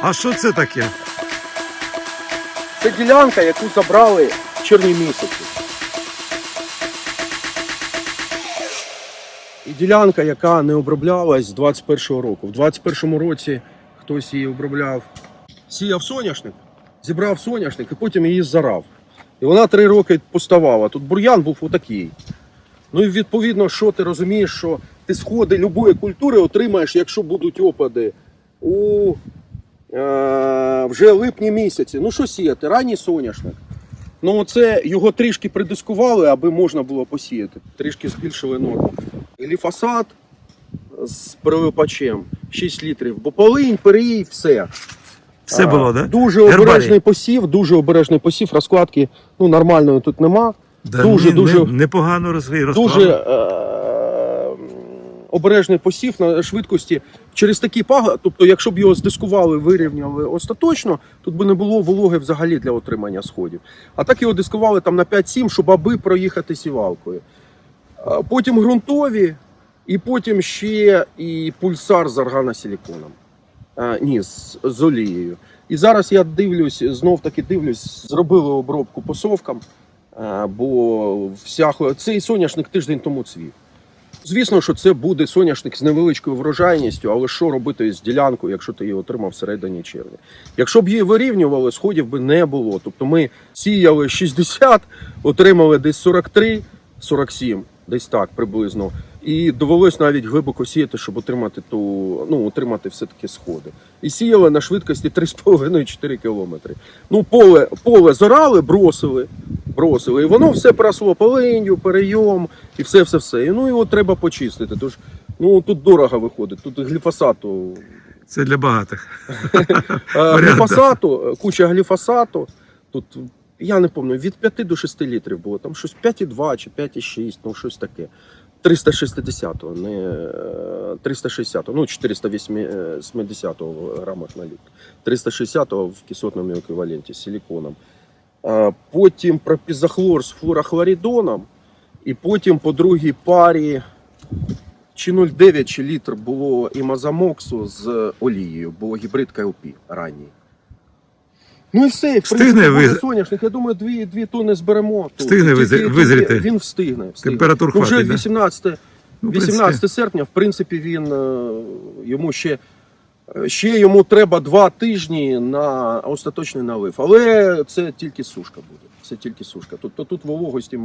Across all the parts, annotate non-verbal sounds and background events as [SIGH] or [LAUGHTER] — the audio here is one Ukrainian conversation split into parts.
А що це таке? Це ділянка, яку забрали в червні місяці. І ділянка, яка не оброблялась з 21-го року. В 21-му році хтось її обробляв, сіяв соняшник, зібрав соняшник і потім її зарав. І вона три роки поставала. Тут бур'ян був отакий. Ну і відповідно, що ти розумієш, що ти сходи любої культури отримаєш, якщо будуть опади у вже липні місяці. Ну що сіяти? Ранній соняшник. Ну це його трішки придискували, аби можна було посіяти. Трішки збільшили норму. Гліфосат з переливачем 6 літрів, бо полинь, переїй, все. Все було, да? Дуже Гербарій. обережний посів, дуже обережний посів, розкладки ну, нормальної тут нема. Да, дуже- ні, дуже- не- непогано розгрі- Дуже розклали. Обережний посів на швидкості через такі пага. Тобто, якщо б його здискували, вирівняли остаточно, тут би не було вологи взагалі для отримання сходів. А так його дискували там на 5-7, щоб аби проїхати сівалкою. Потім ґрунтові, і потім ще і пульсар з органосиліконом. Ні, з, з олією. І зараз я дивлюсь, знов таки дивлюсь, зробили обробку по совкам, а, бо вся, цей соняшник тиждень тому цвів. Звісно, що це буде соняшник з невеличкою врожайністю, але що робити з ділянкою, якщо ти її отримав всередині червня? Якщо б її вирівнювали, сходів би не було. Тобто ми сіяли 60, отримали десь 43, 47, десь так приблизно. І довелось навіть глибоко сіяти, щоб отримати ту, ну, отримати все-таки сходи. І сіяли на швидкості 3,5-4 кілометри. Ну, поле, поле зорали, бросили, бросили. І воно все поросло полинью, перейом і все, все, все. І ну його треба почистити. Тож ну тут дорого виходить. Тут гліфосату. Це для багатих. [LAUGHS] е, гліфосату, е, куча гліфосату. Тут я не пам'ятаю, від 5 до 6 літрів було. Там щось 5,2 чи 5,6, ну щось таке. 360-го, не е, 360, ну 480 го грамах на літр. 360-го в кислотному еквіваленті з силіконом. Потім пропізохлор з флорохлорідоном. І потім по другій парі чи 0,9 чи літр було імазамоксу з олією, бо гібрид КЛП ранній. Ну і все, Встигне принципі, ви- соняшник. Я думаю, дві, дві тонни зберемо. тут. Встигне визріти? Він встигне. встигне. Температур Ну, вже хватить, да? 18, Ну, в 18 серпня, в принципі, він е, йому ще. Е, Ще йому треба два тижні на остаточний налив, але це тільки сушка буде. Це тільки сушка. Тобто тут вологості,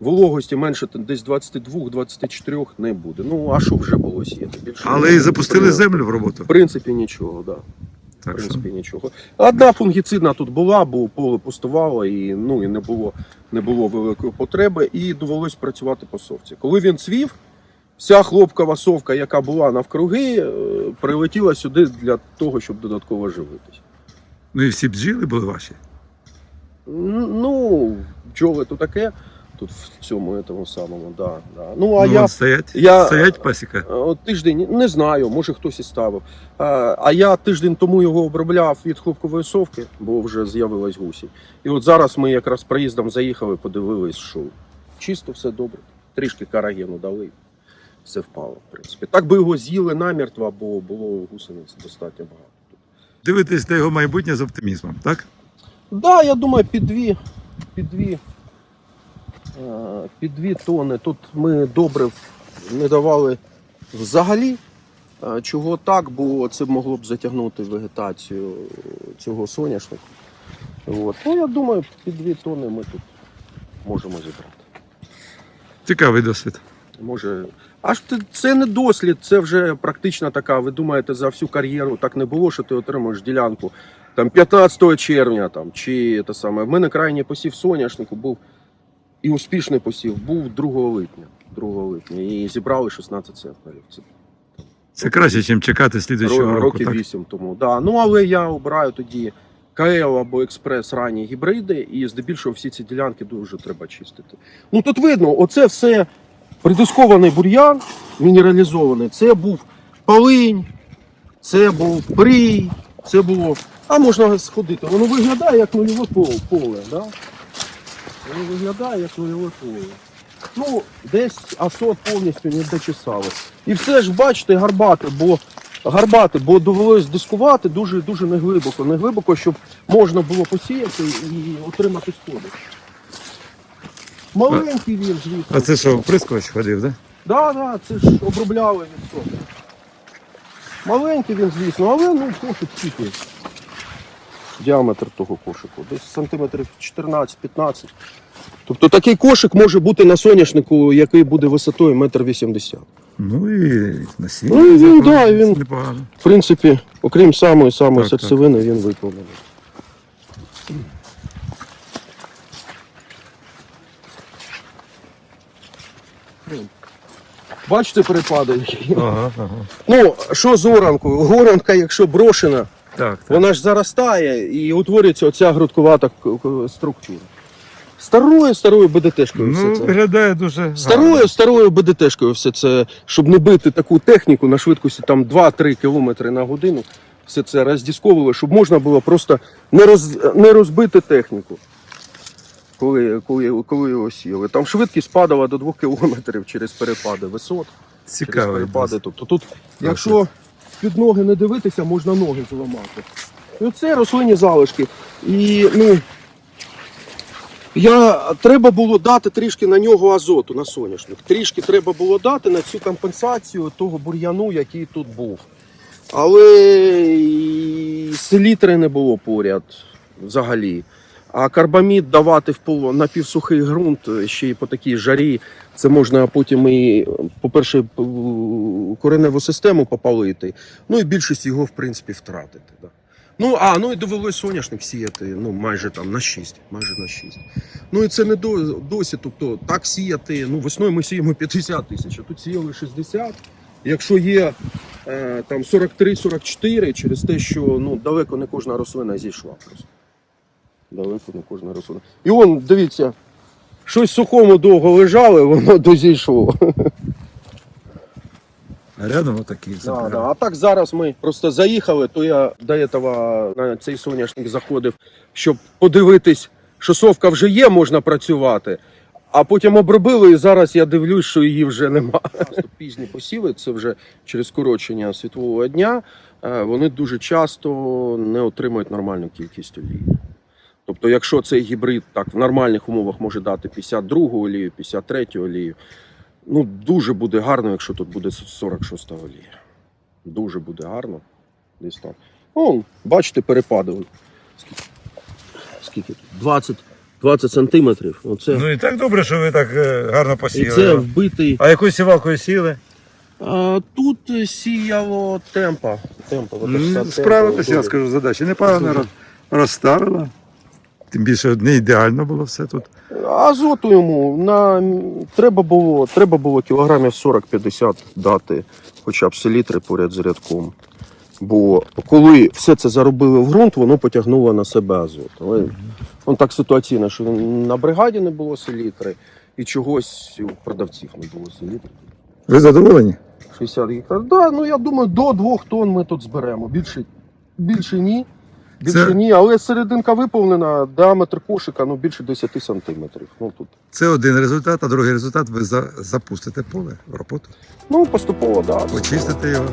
вологості менше десь 22-24 не буде. Ну а що вже було сіяти? Більше Але і запустили землю в роботу. В принципі, нічого, так. Да. В Так що нічого. Одна фунгіцидна тут була, бо поле пустувало і, ну, і не, було, не було великої потреби, і довелось працювати по совці. Коли він цвів, вся хлопкова совка, яка була навкруги, е, прилетіла сюди для того, щоб додатково живитись. ну і всі бджіли були ваші. Ну, бджоли то таке, тут в цьому тому самому, да, да. Ну, а ну, я. стоять, я- стоять пасіка. Е, От тиждень, не знаю, може хтось і ставив. Е, А я тиждень тому його обробляв від хлопкової совки, бо вже з'явилась гусі. І от зараз ми якраз проїздом заїхали, подивились, що чисто все добре. Трішки карагену дали, все впало, в принципі. Так би його з'їли намертво, бо було гусениць достатньо багато. Дивитесь на його майбутнє з оптимізмом, так? Так, да, я думаю, під дві, під дві, е, під дві тони. Тут ми добре не давали взагалі. Е, Чого так, бо це могло б затягнути вегетацію цього соняшнику. От. Ну, я думаю, під дві тони ми тут можемо зібрати. Цікавий досвід. Може, аж це не дослід, це вже практична така. Ви думаєте, за всю кар'єру так не було, що ти отримуєш ділянку там 15 червня там, чи те саме. В мене крайній посів соняшнику був і успішний посів був 2 липня. 2 липня. І зібрали 16 центнерів. Це Це краще, ніж чекати слідуючого року. років Так? 8 тому. Да. Ну але я обираю тоді КЛ або експрес ранні гібриди, і здебільшого всі ці ділянки дуже треба чистити. Ну тут видно, оце все придискований бур'ян, мінералізований. Це був полинь, це був прій, це було. А можна сходити. Воно виглядає як нульове поле да? Воно виглядає як нульове поле. Ну, десь асот повністю не дочесали. І все ж бачите, гарбати, бо гарбати, бо довелось дискувати дуже дуже неглибоко, неглибоко, щоб можна було посіяти і отримати сходи. Маленький він, звісно. А це що, прискоч ходив, так? Да, да, це ж обробляли відсотки. Маленький він, звісно, але ну кошик скільки. Діаметр того кошику. Десь сантиметрів 14-15. Тобто такий кошик може бути на соняшнику, який буде висотою метр вісімдесят. Ну і насіння. Ну, він, зато да, він- Непогано. В принципі, окрім самої самої Так, серцевини, він виконаний. Бачите перепади? Ага, ага. Ну, що з оранкою? Горанка, якщо брошена, Так, так. вона ж заростає і утворюється оця грудкувата структура. Старою, старою БДТшкою Ну, все це. виглядає дуже гарно. Старою, старою БДТшкою все це, щоб не бити таку техніку на швидкості там 2-3 км на годину, все це роздісковували, щоб можна було просто не, роз, не розбити техніку, коли, коли, коли його сіяли. Там швидкість падала до 2 км через перепади висот, через перепади. Тобто тут, якщо під ноги не дивитися, можна ноги зламати. І це рослинні залишки. І ну, я, треба було дати трішки на нього азоту, на соняшник. Трішки треба було дати на цю компенсацію того бур'яну, який тут був. Але і селітри не було поряд взагалі. А карбамід давати в пол- на півсухий ґрунт ще й по такій жарі, це можна потім і, по-перше, кореневу систему попалити, ну і більшість його, в принципі, втратити. Да. Ну, а, ну і довелось соняшник сіяти ну, майже там на 6. Майже на 6. Ну і це не до, досі. Тобто так сіяти. Ну, весною ми сіємо 50 тисяч, а тут сіяли 60. Якщо є е, там 43-44, через те, що ну, далеко не кожна рослина зійшла просто. Далеко не кожна рослина. І он, дивіться, щось сухому довго лежало, воно [LAUGHS] дозійшло. Рядом отакий. Да, да. А так зараз ми просто заїхали, то я до цього на цей соняшник заходив, щоб подивитись, що совка вже є, можна працювати. А потім обробили, і зараз я дивлюсь, що її вже нема. Пізні посіви, це вже через скорочення світлового дня. е, Вони дуже часто не отримують нормальну кількість олії. Тобто, якщо цей гібрид так в нормальних умовах може дати 52 олію, 53 олію, ну дуже буде гарно, якщо тут буде 46 олія. Дуже буде гарно. Десь так. О, бачите, перепади. Скільки, скільки тут? 20, 20 сантиметрів. Оце, Ну і так добре, що ви так е, гарно і посіяли. це вбитий. А якою сівалкою сіли? А, тут сіяло темпа. темпа от Справитися, я скажу, задачі. Непогано роз- розставила. Тим більше не ідеально було все тут. Азоту йому на треба було, треба було кілограмів 40-50 дати, хоча б селітри поряд з рядком. Бо коли все це заробили в ґрунт, воно потягнуло на себе азот. Але ну, так ситуаційно, що на бригаді не було селітри, і чогось у продавців не було селітри. Ви задоволені? 60 гектар. Да, ну я думаю, до 2 тонн ми тут зберемо. Більше, більше ні. Більше Це- ні, але серединка виповнена, діаметр кошика ну, більше 10 сантиметрів. Ну, тут. Це один результат, а другий результат ви за- запустите поле в роботу, ну поступово, так. Да. почистите його,